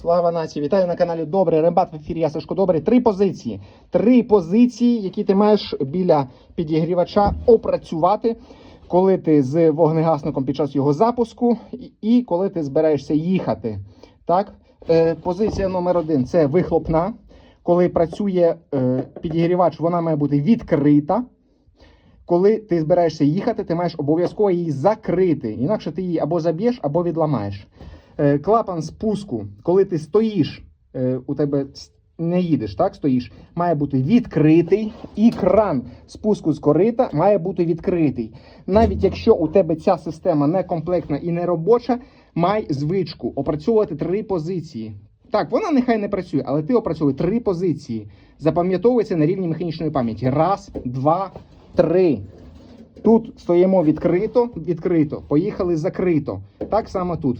Слава нації! Вітаю на каналі Добрий Рембат в ефірі. Я Сашко Добрий. Три позиції. Три позиції, які ти маєш біля підігрівача опрацювати, коли ти з вогнегасником під час його запуску, і- коли ти збираєшся їхати. Так? Е, позиція номер один це вихлопна. Коли працює е, підігрівач, вона має бути відкрита. Коли ти збираєшся їхати, ти маєш обов'язково її закрити. Інакше ти її або заб'єш, або відламаєш. Е, клапан спуску, коли ти стоїш, е, у тебе не їдеш, так? Стоїш, має бути відкритий, і кран спуску з корита має бути відкритий. Навіть якщо у тебе ця система не комплектна і не робоча, май звичку опрацьовувати три позиції. Так, вона нехай не працює, але ти опрацьовуй три позиції. Запам'ятовується на рівні механічної пам'яті. Раз, два, три. Тут стоїмо відкрито, відкрито. Поїхали закрито. Так само тут.